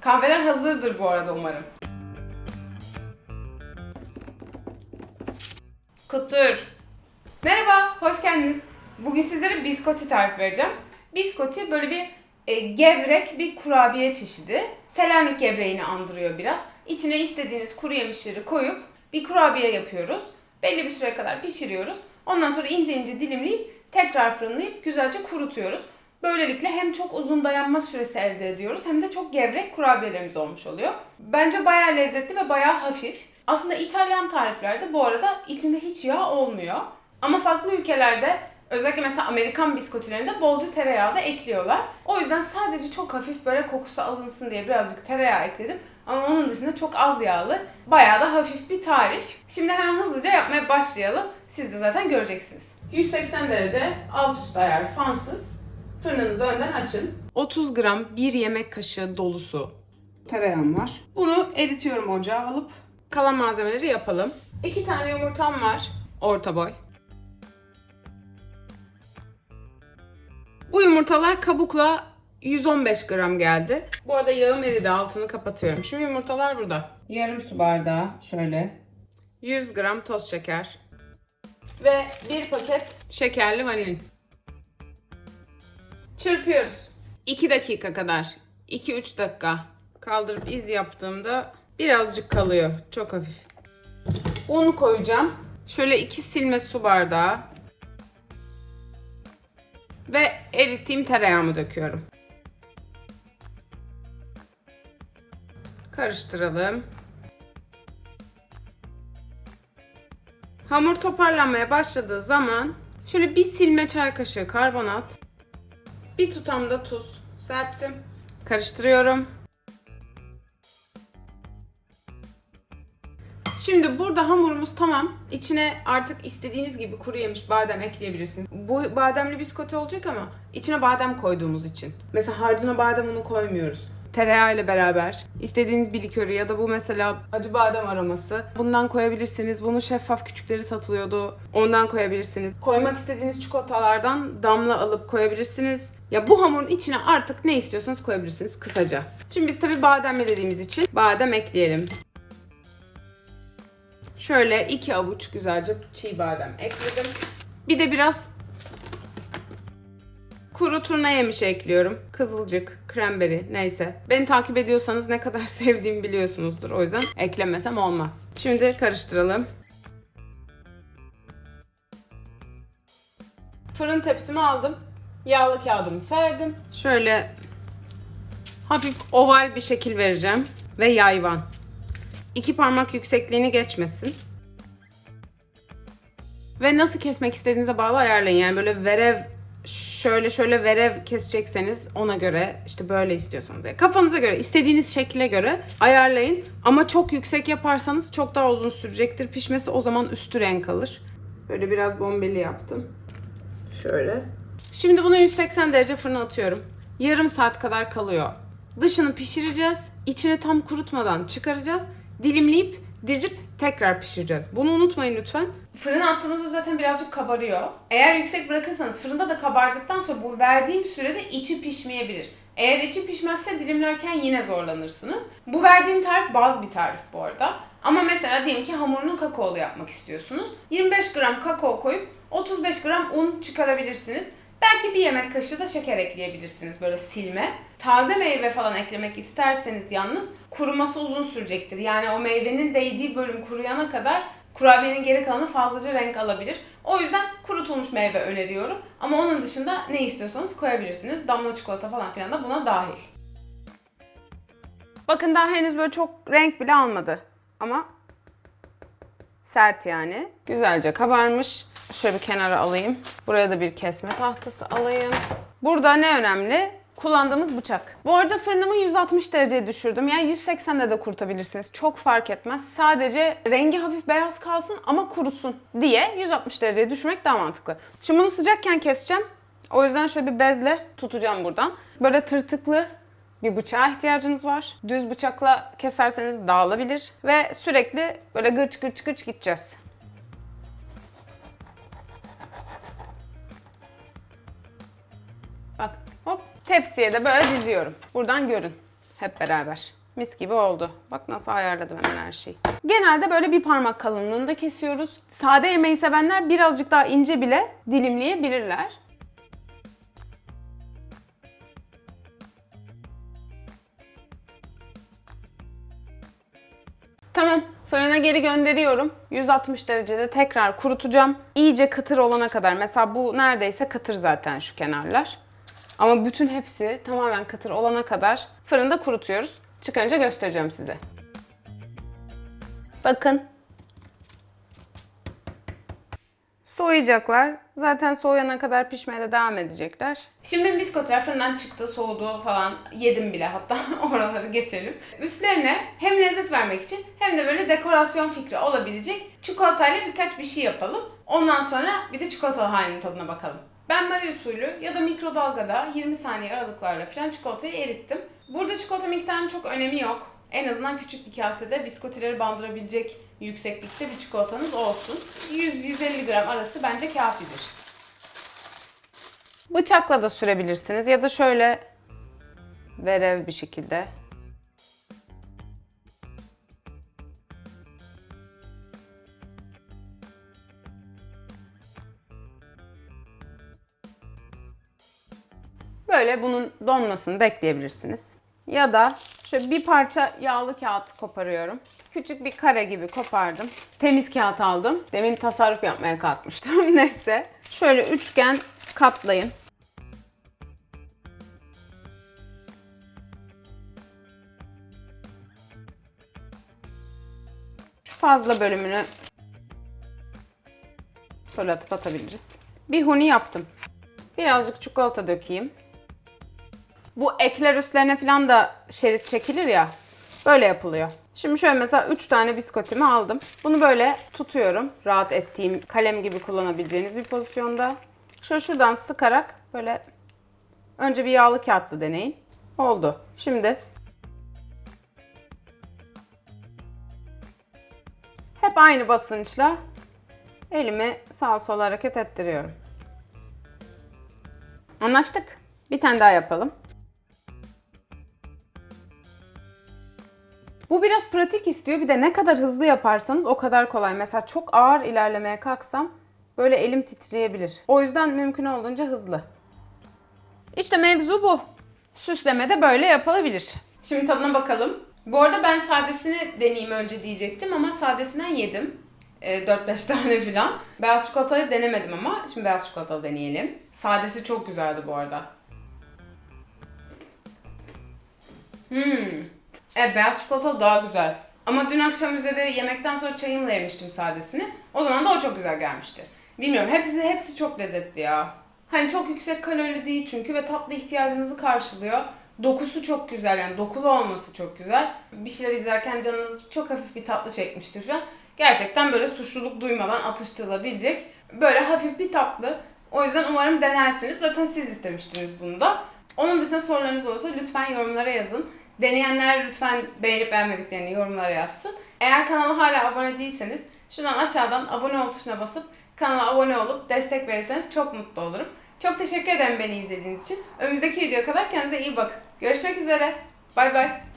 Kahveler hazırdır bu arada umarım. Kutur. Merhaba, hoş geldiniz. Bugün sizlere biskoti tarif vereceğim. Biskoti böyle bir e, gevrek bir kurabiye çeşidi. Selanik gevreğini andırıyor biraz. İçine istediğiniz kuru yemişleri koyup bir kurabiye yapıyoruz. Belli bir süre kadar pişiriyoruz. Ondan sonra ince ince dilimleyip tekrar fırınlayıp güzelce kurutuyoruz. Böylelikle hem çok uzun dayanma süresi elde ediyoruz hem de çok gevrek kurabiyelerimiz olmuş oluyor. Bence bayağı lezzetli ve bayağı hafif. Aslında İtalyan tariflerde bu arada içinde hiç yağ olmuyor. Ama farklı ülkelerde özellikle mesela Amerikan biskotilerinde bolca tereyağı da ekliyorlar. O yüzden sadece çok hafif böyle kokusu alınsın diye birazcık tereyağı ekledim. Ama onun dışında çok az yağlı, bayağı da hafif bir tarif. Şimdi hemen hızlıca yapmaya başlayalım. Siz de zaten göreceksiniz. 180 derece alt üst ayar fansız. Fırınınızı önden açın. 30 gram 1 yemek kaşığı dolusu tereyağım var. Bunu eritiyorum ocağa alıp kalan malzemeleri yapalım. 2 tane yumurtam var. Orta boy. Bu yumurtalar kabukla 115 gram geldi. Bu arada yağım eridi altını kapatıyorum. Şu yumurtalar burada. Yarım su bardağı şöyle. 100 gram toz şeker. Ve bir paket şekerli vanilin. Çırpıyoruz. 2 dakika kadar. 2-3 dakika. Kaldırıp iz yaptığımda birazcık kalıyor. Çok hafif. Un koyacağım. Şöyle 2 silme su bardağı. Ve erittiğim tereyağımı döküyorum. Karıştıralım. Hamur toparlanmaya başladığı zaman şöyle bir silme çay kaşığı karbonat, bir tutam da tuz serptim. Karıştırıyorum. Şimdi burada hamurumuz tamam. İçine artık istediğiniz gibi kuru yemiş badem ekleyebilirsiniz. Bu bademli biskoti olacak ama içine badem koyduğumuz için. Mesela harcına badem unu koymuyoruz. Tereyağı ile beraber istediğiniz bir likörü ya da bu mesela acı badem aroması. Bundan koyabilirsiniz. Bunun şeffaf küçükleri satılıyordu. Ondan koyabilirsiniz. Koymak istediğiniz çikolatalardan damla alıp koyabilirsiniz. Ya bu hamurun içine artık ne istiyorsanız koyabilirsiniz kısaca. Şimdi biz tabi bademli dediğimiz için badem ekleyelim. Şöyle iki avuç güzelce çiğ badem ekledim. Bir de biraz kuru turna yemiş ekliyorum. Kızılcık, kremberi neyse. Beni takip ediyorsanız ne kadar sevdiğimi biliyorsunuzdur. O yüzden eklemesem olmaz. Şimdi karıştıralım. Fırın tepsimi aldım. Yağlı kağıdımı serdim. Şöyle hafif oval bir şekil vereceğim. Ve yayvan. İki parmak yüksekliğini geçmesin. Ve nasıl kesmek istediğinize bağlı ayarlayın. Yani böyle verev şöyle şöyle verev kesecekseniz ona göre işte böyle istiyorsanız yani kafanıza göre istediğiniz şekle göre ayarlayın. Ama çok yüksek yaparsanız çok daha uzun sürecektir pişmesi. O zaman üstü renk alır. Böyle biraz bombeli yaptım. Şöyle. Şimdi bunu 180 derece fırına atıyorum. Yarım saat kadar kalıyor. Dışını pişireceğiz. İçini tam kurutmadan çıkaracağız. Dilimleyip dizip tekrar pişireceğiz. Bunu unutmayın lütfen. Fırına attığımızda zaten birazcık kabarıyor. Eğer yüksek bırakırsanız fırında da kabardıktan sonra bu verdiğim sürede içi pişmeyebilir. Eğer içi pişmezse dilimlerken yine zorlanırsınız. Bu verdiğim tarif baz bir tarif bu arada. Ama mesela diyelim ki hamurunu kakaolu yapmak istiyorsunuz. 25 gram kakao koyup 35 gram un çıkarabilirsiniz. Belki bir yemek kaşığı da şeker ekleyebilirsiniz böyle silme. Taze meyve falan eklemek isterseniz yalnız kuruması uzun sürecektir. Yani o meyvenin değdiği bölüm kuruyana kadar kurabiyenin geri kalanı fazlaca renk alabilir. O yüzden kurutulmuş meyve öneriyorum. Ama onun dışında ne istiyorsanız koyabilirsiniz. Damla çikolata falan filan da buna dahil. Bakın daha henüz böyle çok renk bile almadı. Ama sert yani. Güzelce kabarmış. Şöyle bir kenara alayım. Buraya da bir kesme tahtası alayım. Burada ne önemli? Kullandığımız bıçak. Bu arada fırınımı 160 dereceye düşürdüm. Yani 180'de de kurutabilirsiniz. Çok fark etmez. Sadece rengi hafif beyaz kalsın ama kurusun diye 160 dereceye düşürmek daha mantıklı. Şimdi bunu sıcakken keseceğim. O yüzden şöyle bir bezle tutacağım buradan. Böyle tırtıklı bir bıçağa ihtiyacınız var. Düz bıçakla keserseniz dağılabilir. Ve sürekli böyle gırç gırç gırç gideceğiz. Tepsiye de böyle diziyorum. Buradan görün. hep beraber. Mis gibi oldu. Bak nasıl ayarladım hemen her şeyi. Genelde böyle bir parmak kalınlığında kesiyoruz. Sade yemeği sevenler birazcık daha ince bile dilimleyebilirler. Tamam. Fırına geri gönderiyorum. 160 derecede tekrar kurutacağım. İyice kıtır olana kadar. Mesela bu neredeyse kıtır zaten şu kenarlar. Ama bütün hepsi tamamen kıtır olana kadar fırında kurutuyoruz. Çıkarınca göstereceğim size. Bakın. Soğuyacaklar. Zaten soğuyana kadar pişmeye de devam edecekler. Şimdi biskotlar fırından çıktı, soğudu falan. Yedim bile hatta oraları geçelim. Üstlerine hem lezzet vermek için hem de böyle dekorasyon fikri olabilecek çikolatayla birkaç bir şey yapalım. Ondan sonra bir de çikolatalı halinin tadına bakalım. Ben Marie usulü ya da mikrodalgada 20 saniye aralıklarla falan çikolatayı erittim. Burada çikolata miktarının çok önemi yok. En azından küçük bir kasede biskotileri bandırabilecek yükseklikte bir çikolatanız olsun. 100-150 gram arası bence kafidir. Bıçakla da sürebilirsiniz ya da şöyle verev bir şekilde. Böyle bunun donmasını bekleyebilirsiniz. Ya da şöyle bir parça yağlı kağıt koparıyorum. Küçük bir kare gibi kopardım. Temiz kağıt aldım. Demin tasarruf yapmaya kalkmıştım. Neyse. Şöyle üçgen katlayın. Şu fazla bölümünü fırlatıp atabiliriz. Bir huni yaptım. Birazcık çikolata dökeyim. Bu ekler üstlerine falan da şerit çekilir ya. Böyle yapılıyor. Şimdi şöyle mesela 3 tane biskotimi aldım. Bunu böyle tutuyorum. Rahat ettiğim kalem gibi kullanabileceğiniz bir pozisyonda. Şöyle şuradan sıkarak böyle önce bir yağlı kağıtla deneyin. Oldu. Şimdi hep aynı basınçla elimi sağa sola hareket ettiriyorum. Anlaştık. Bir tane daha yapalım. Bu biraz pratik istiyor. Bir de ne kadar hızlı yaparsanız o kadar kolay. Mesela çok ağır ilerlemeye kalksam böyle elim titreyebilir. O yüzden mümkün olduğunca hızlı. İşte mevzu bu. Süsleme de böyle yapılabilir. Şimdi tadına bakalım. Bu arada ben sadesini deneyeyim önce diyecektim ama sadesinden yedim. E, 4-5 tane falan. Beyaz çikolatayı denemedim ama şimdi beyaz çikolatalı deneyelim. Sadesi çok güzeldi bu arada. Hmm. Evet beyaz çikolata daha güzel. Ama dün akşam üzeri yemekten sonra çayımla yemiştim sadesini. O zaman da o çok güzel gelmişti. Bilmiyorum hepsi hepsi çok lezzetli ya. Hani çok yüksek kalorili değil çünkü ve tatlı ihtiyacınızı karşılıyor. Dokusu çok güzel yani dokulu olması çok güzel. Bir şeyler izlerken canınız çok hafif bir tatlı çekmiştir falan. Gerçekten böyle suçluluk duymadan atıştırılabilecek böyle hafif bir tatlı. O yüzden umarım denersiniz. Zaten siz istemiştiniz bunu da. Onun dışında sorularınız olursa lütfen yorumlara yazın. Deneyenler lütfen beğenip beğenmediklerini yorumlara yazsın. Eğer kanala hala abone değilseniz şuradan aşağıdan abone ol tuşuna basıp kanala abone olup destek verirseniz çok mutlu olurum. Çok teşekkür ederim beni izlediğiniz için. Önümüzdeki videoya kadar kendinize iyi bakın. Görüşmek üzere. Bay bay.